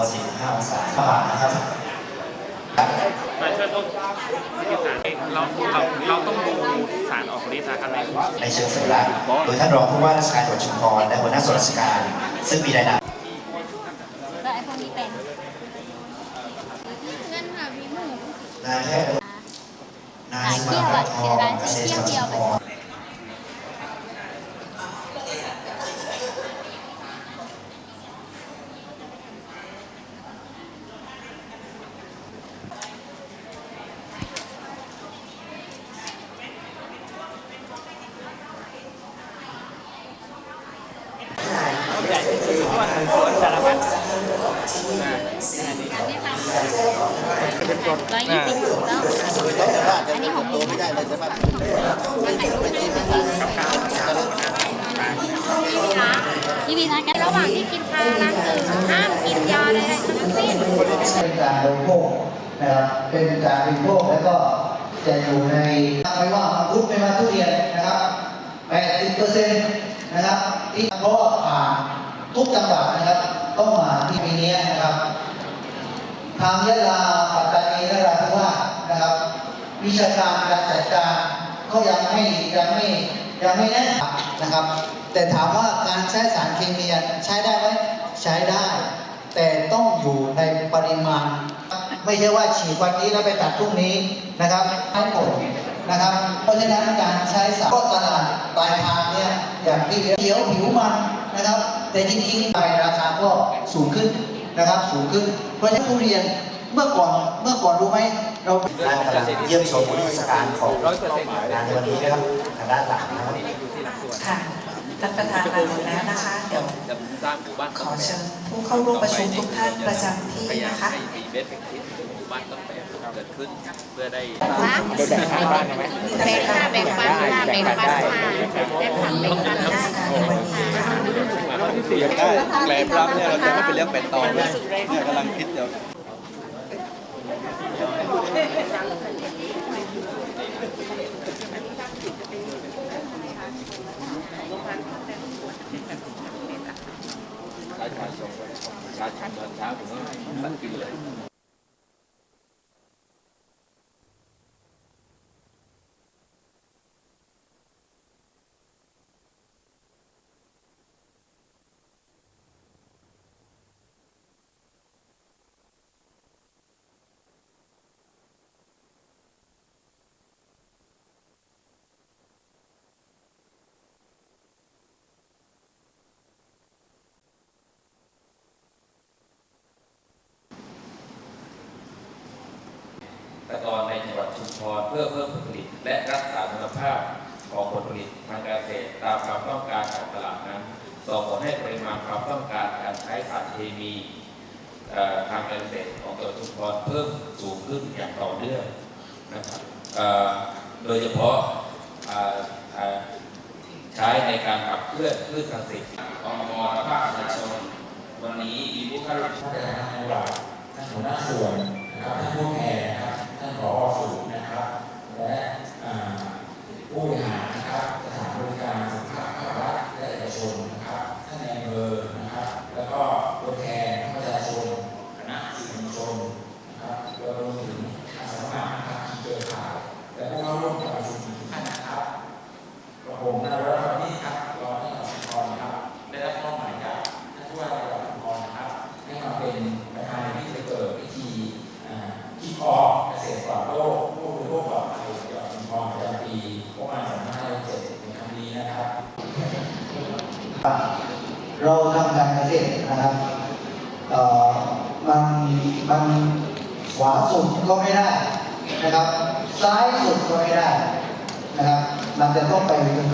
ระบาทนะครับมาช่วยพวกที่สารเราเราเราต้องดูสารออกฤทธิ์นะครับในในเชิงสัญลักษณ์โดยท่านรองผู้ว่าราชการจังหวัดชุมพรและหัวหน้าส่วนราชการ ซึ่งมีรายนามแล้วไอ้พวกนี้เป็นเงินค่ะพี่หมูนายแพทย์นายสมาคมทองเกษตรจังหวัดชุมพร สวนสารพัดอันนี้ทำร้อยยี่สิบแล้วอันนี้ของหมูไม่ได้เลยใช่ไหมพี่พีนะกันระหว่างที่กินชาล้างมือห้ามกินยาใดๆทั้งสิ้นเป็นการบริโภคนะครับเป็นการบริโภคแล้วก็จะอยู่ในไม่ว่ามังคุดไม่ว่าทุเรียนนะครับ80%นะครับ ที่เพราะว่าผ่าน ทุกจังหวัดนะครับต้องมาที่ปีนี้นะครับ ทางยะลาปัตตานีนราธิวาสนะครับ วิชาการการจัดการก็ยังไม่ยังไม่ยังไม่แน่นนะครับ แต่ถามว่าการใช้สารเคมีใช้ได้ไหมใช้ได้ แต่ต้องอยู่ในปริมาณ ไม่ใช่ว่าฉีดวันนี้แล้วไปตัดพรุ่งนี้นะครับให้ผลนะครับ เพราะฉะนั้นการใช้สารก็ตลาดปลายทางเนี่ยอย่างที่เขียวผิวมันนะครับ แต่จริงๆไปราคาก็สูงขึ้นนะครับ สูงขึ้น เพราะฉะนั้นทุเรียนเมื่อก่อนเมื่อก่อนรู้ไหมเราท่านกำลังเยี่ยมชมนิทรรศการของงานในวันนี้นะครับทางด้านหลังนะครับค่ะ ท่านประธานมาหมดแล้วนะคะ เดี๋ยวจะสร้างหมู่บ้านขอเชิญผู้เข้าร่วมประชุมทุกท่านประจำที่นะคะให้มีเบสเป็นคิดหมู่บ้านต้องแบบเกิดขึ้นเพื่อได้แบ่งค่าแบ่งปันค่าแบ่งปันค่าได้ผักแบ่งปันได้ค่ะที่สี่ได้แกลบรับเนี่ยเราจะไม่ไปเลี้ยงเป็ดต่อเลยเนี่ยกำลังคิดเดี๋ยว ราชาชง ราชาตอนเช้าผมก็สั่งกินเลย ตะกอนในจังหวัดชุมพรเพื่อเพิ่มผลผลิต และรักษาคุณภาพของผลผลิตทางการเกษตรตามความต้องการของตลาดนั้นส่งผลให้ปริมาณความต้องการการใช้สารเคมีทางการเกษตรของจังหวัดชุมพรเพิ่มสูงขึ้นอย่างต่อเนื่องนะครับโดยเฉพาะใช้ในการขับเคลื่อนพืชทางเกษตรองมและภาคประชาชนวันนี้มีผู้เข้าร่วมท่านานจังหวัดท่านหัวหน้าส่วนนะครับท่านผู้แทนนะครับ เป็นประธานที่จะเกิดพิธีคิกออฟเกษตรปลอดโรคผู้บริโภคปลอดภัยจังหวัดมพรประจำปีประมาณ2567ในครั้งนี้นะครับ เราทำการเกษตรนะครับมันมันขวาสุดก็ไม่ได้นะครับ ซ้ายสุดก็ไม่ได้นะครับ มันจะต้องไปตรงกลาง